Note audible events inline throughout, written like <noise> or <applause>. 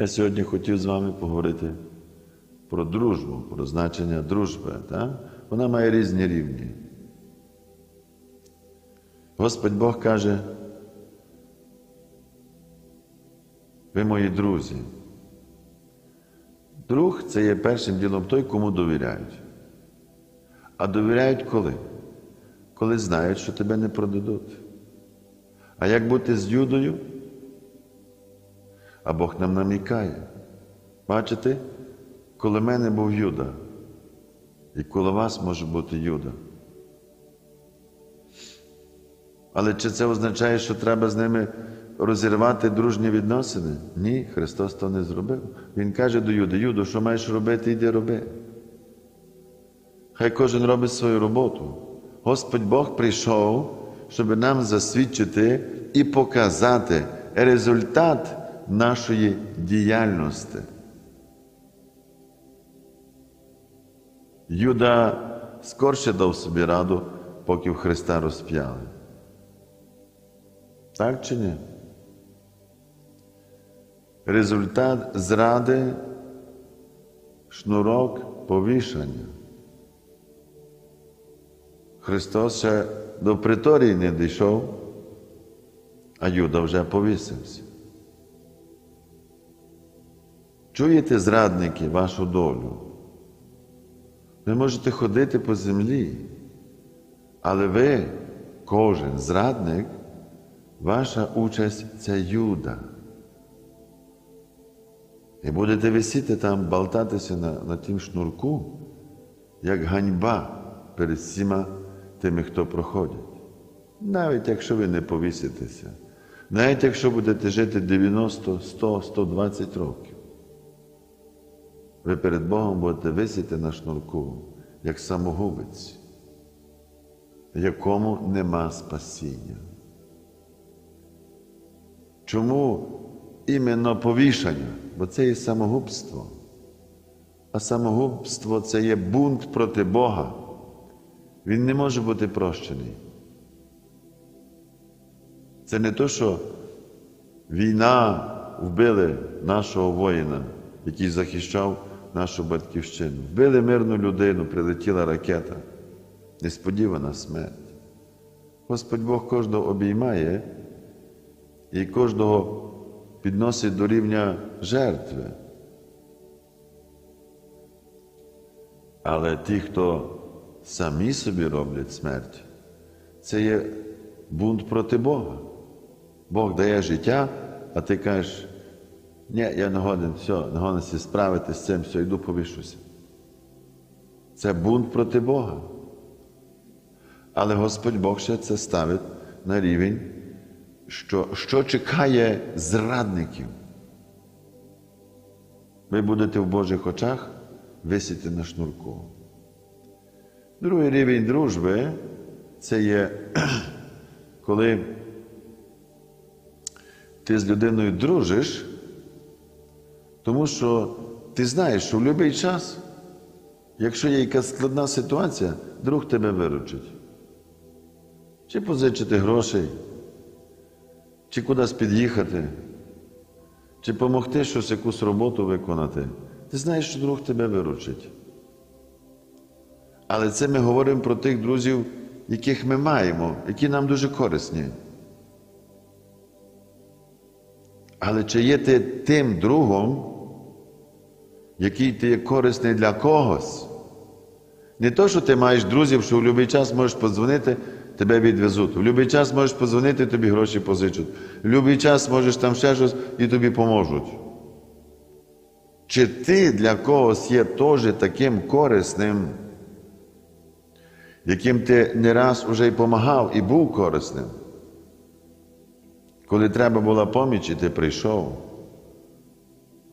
Я сьогодні хотів з вами поговорити про дружбу, про значення дружби. Так? Вона має різні рівні. Господь Бог каже, ви мої друзі. Друг це є першим ділом той, кому довіряють. А довіряють коли? Коли знають, що тебе не продадуть. А як бути з Юдою? А Бог нам намікає. Бачите, коли мене був Юда, і коло вас може бути Юда. Але чи це означає, що треба з ними розірвати дружні відносини? Ні, Христос то не зробив. Він каже до Юди, Юдо, що маєш робити, йди роби. Хай кожен робить свою роботу. Господь Бог прийшов, щоб нам засвідчити і показати результат нашої діяльності. Юда скорше дав собі раду, поки в Христа розп'яли. Так чи ні? Результат зради шнурок повішання. Христос ще до приторії не дійшов, а Юда вже повісився. Чуєте, зрадники, вашу долю? Ви можете ходити по землі, але ви, кожен зрадник, ваша участь це Юда. І будете висіти там, болтатися на, на тім шнурку, як ганьба перед всіма тими, хто проходять. Навіть якщо ви не повіситеся, навіть якщо будете жити 90, 100, 120 років, ви перед Богом будете висіти на шнурку, як самогубець, якому нема спасіння. Чому іменно повішання? Бо це є самогубство. А самогубство це є бунт проти Бога. Він не може бути прощений. Це не то, що війна вбили нашого воїна, який захищав нашу батьківщину. Вбили мирну людину, прилетіла ракета. Несподівана смерть. Господь Бог кожного обіймає і кожного підносить до рівня жертви. Але ті, хто самі собі роблять смерть, це є бунт проти Бога. Бог дає життя, а ти кажеш, ні, я не годен, все, не годен справитися з цим, все, йду повішуся. Це бунт проти Бога. Але Господь Бог ще це ставить на рівень, що, що чекає зрадників. Ви будете в Божих очах висіти на шнурку. Другий рівень дружби це є, <clears throat> коли ти з людиною дружиш, тому що ти знаєш, що в будь-який час, якщо є якась складна ситуація, друг тебе виручить. Чи позичити грошей, чи кудись під'їхати, чи допомогти щось, якусь роботу виконати. Ти знаєш, що друг тебе виручить. Але це ми говоримо про тих друзів, яких ми маємо, які нам дуже корисні. Але чи є ти тим другом, який ти є корисний для когось? Не то, що ти маєш друзів, що в будь-який час можеш подзвонити, тебе відвезуть. В будь-який час можеш подзвонити, тобі гроші позичуть. В будь-який час можеш там ще щось і тобі поможуть. Чи ти для когось є теж таким корисним, яким ти не раз уже й помагав і був корисним? Коли треба була поміч, і ти прийшов.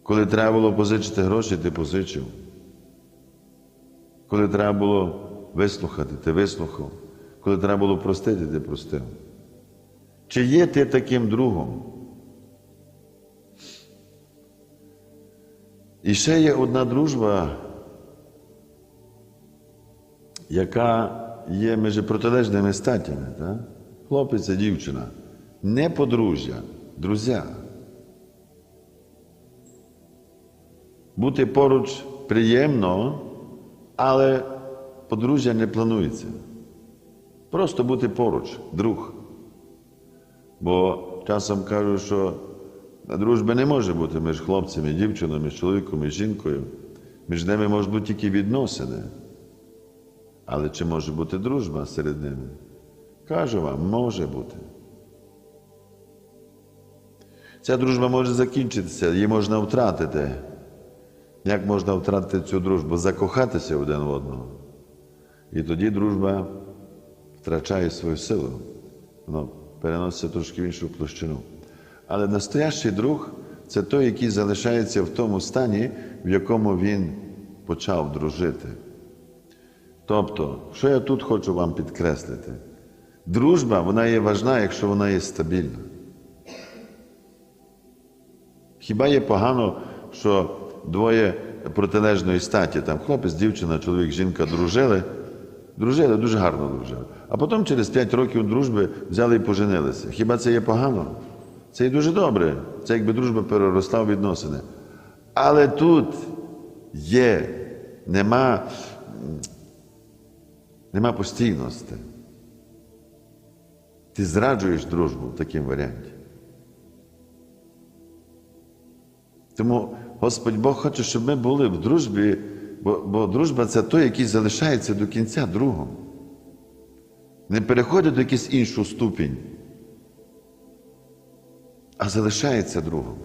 Коли треба було позичити гроші, ти позичив. Коли треба було вислухати, ти вислухав. Коли треба було простити, ти простив. Чи є ти таким другом? І ще є одна дружба, яка є між протилежними статтями. Так? Хлопець і дівчина. Не подружжя, друзя. Бути поруч приємно, але подружжя не планується. Просто бути поруч, друг. Бо часом кажуть, що дружби не може бути між хлопцями, дівчинами, між чоловіком і жінкою. Між ними можуть бути тільки відносини. Але чи може бути дружба серед ними? Кажу вам, може бути. Ця дружба може закінчитися, її можна втратити. Як можна втратити цю дружбу? Закохатися один в одного. І тоді дружба втрачає свою силу. Воно переноситься трошки в іншу площину. Але настоящий друг це той, який залишається в тому стані, в якому він почав дружити. Тобто, що я тут хочу вам підкреслити? Дружба, вона є важна, якщо вона є стабільна. Хіба є погано, що двоє протилежної статі, там хлопець, дівчина, чоловік, жінка дружили, дружили, дуже гарно дружили. А потім через 5 років дружби взяли і поженилися. Хіба це є погано? Це є дуже добре. Це якби дружба переросла в відносини. Але тут є, нема, нема постійності. Ти зраджуєш дружбу в такому варіанті. Тому Господь Бог хоче, щоб ми були в дружбі, бо, бо дружба це той, який залишається до кінця другом. Не переходить до якийсь іншу ступінь, а залишається другом.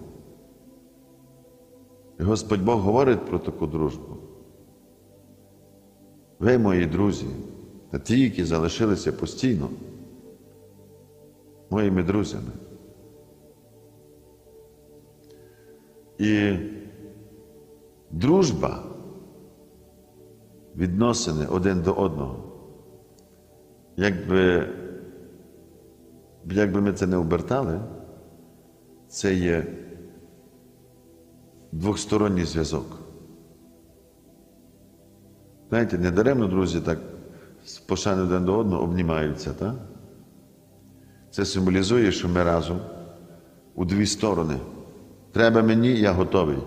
І Господь Бог говорить про таку дружбу. Ви, мої друзі, та ті, які залишилися постійно, моїми друзями. І дружба, відносини один до одного. Якби, якби ми це не обертали, це є двосторонній зв'язок. Знаєте, недаремно, друзі, так пошани один до одного обнімаються, так? Це символізує, що ми разом у дві сторони. Треба мені, я готовий.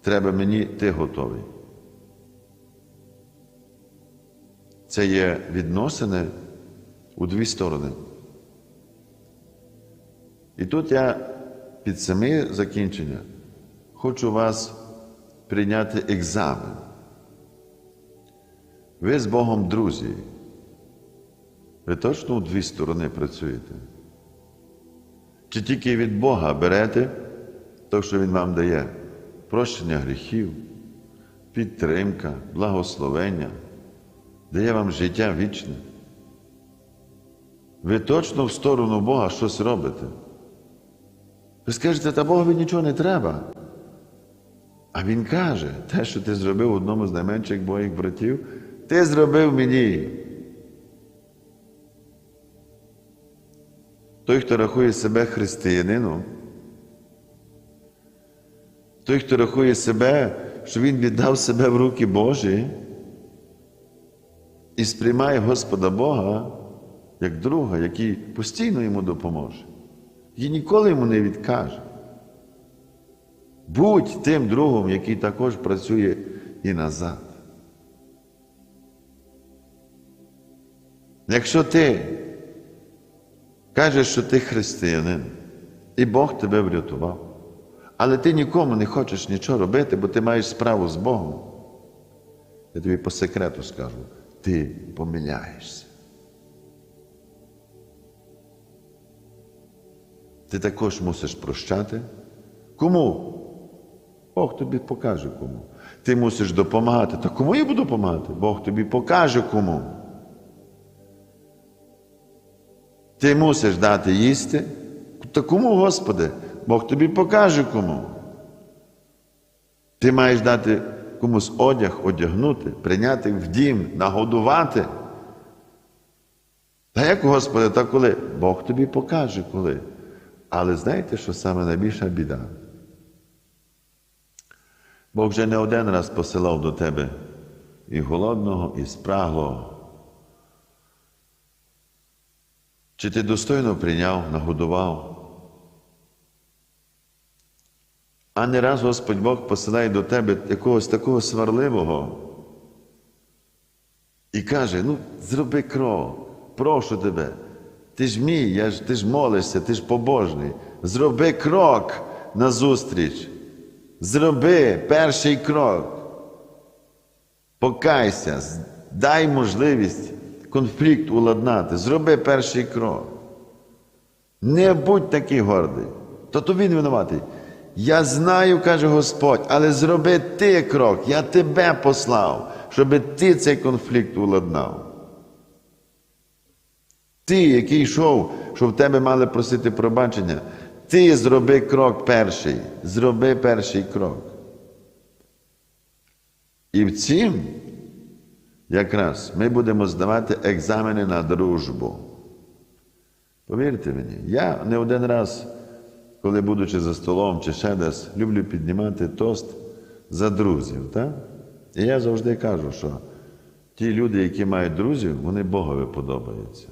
Треба мені, ти готовий. Це є відносини у дві сторони. І тут я під саме закінчення хочу вас прийняти екзамен. Ви з Богом друзі. Ви точно у дві сторони працюєте? Чи тільки від Бога берете те, що Він вам дає? Прощення гріхів, підтримка, благословення, дає вам життя вічне. Ви точно в сторону Бога щось робите. Ви скажете, та Богові нічого не треба. А Він каже, те, що ти зробив одному з найменших моїх братів, ти зробив мені. Той, хто рахує себе християнином, той, хто рахує себе, що він віддав себе в руки Божі і сприймає Господа Бога як друга, який постійно йому допоможе, і ніколи йому не відкаже. Будь тим другом, який також працює і назад. Якщо ти кажеш, що ти християнин, і Бог тебе врятував, але ти нікому не хочеш нічого робити, бо ти маєш справу з Богом, я тобі по секрету скажу, ти помиляєшся. Ти також мусиш прощати. Кому? Бог тобі покаже кому. Ти мусиш допомагати. Та кому я буду допомагати? Бог тобі покаже кому. Ти мусиш дати їсти. Та кому, Господи? Бог тобі покаже кому. Ти маєш дати комусь одяг одягнути, прийняти в дім, нагодувати. Та як, Господи, та коли? Бог тобі покаже коли. Але знаєте, що саме найбільша біда? Бог вже не один раз посилав до тебе і голодного, і спраглого. Чи ти достойно прийняв, нагодував? А не раз Господь Бог посилає до тебе якогось такого сварливого і каже: ну, зроби крок, прошу тебе. Ти ж мій, я ж, ти ж молишся, ти ж побожний. Зроби крок назустріч. Зроби перший крок. Покайся, дай можливість конфлікт уладнати. Зроби перший крок. Не будь такий гордий. То то він винуватий. Я знаю, каже Господь, але зроби ти крок, я тебе послав, щоб ти цей конфлікт уладнав. Ти, який йшов, що в тебе мали просити пробачення, ти зроби крок перший. Зроби перший крок. І в цім якраз ми будемо здавати екзамени на дружбу. Повірте мені, я не один раз, коли будучи за столом чи ще десь, люблю піднімати тост за друзів. Так? І я завжди кажу, що ті люди, які мають друзів, вони Богові подобаються.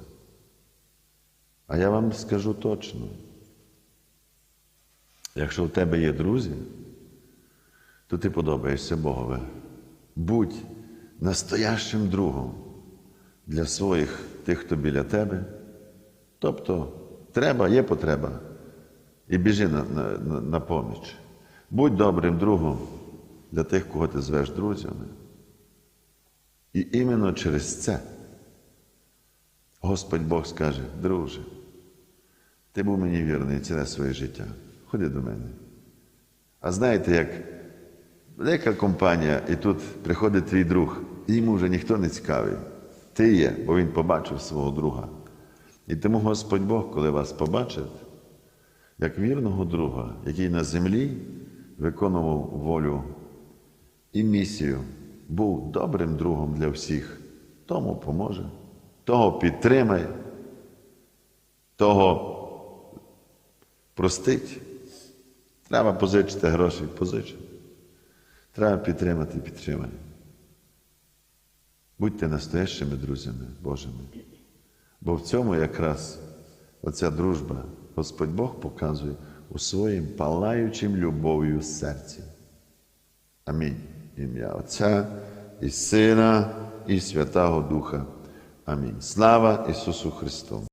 А я вам скажу точно, якщо в тебе є друзі, то ти подобаєшся Богові. Будь настоящим другом для своїх тих, хто біля тебе. Тобто, треба, є потреба, і біжи на, на, на, поміч. Будь добрим другом для тих, кого ти звеш друзями. І іменно через це Господь Бог скаже, друже, ти був мені вірний ціле своє життя. Ходи до мене. А знаєте, як велика компанія, і тут приходить твій друг, і йому вже ніхто не цікавий. Ти є, бо він побачив свого друга. І тому Господь Бог, коли вас побачив, як вірного друга, який на землі виконував волю і місію, був добрим другом для всіх, тому поможе, того підтримає, того простить. Треба позичити гроші, позичити. Треба підтримати, підтримай. Будьте настоящими друзями Божими. Бо в цьому якраз оця дружба Господь Бог показує у своїм палаючим любов'ю серці. Амінь. Ім'я Отця і Сина, і Святого Духа. Амінь. Слава Ісусу Христу!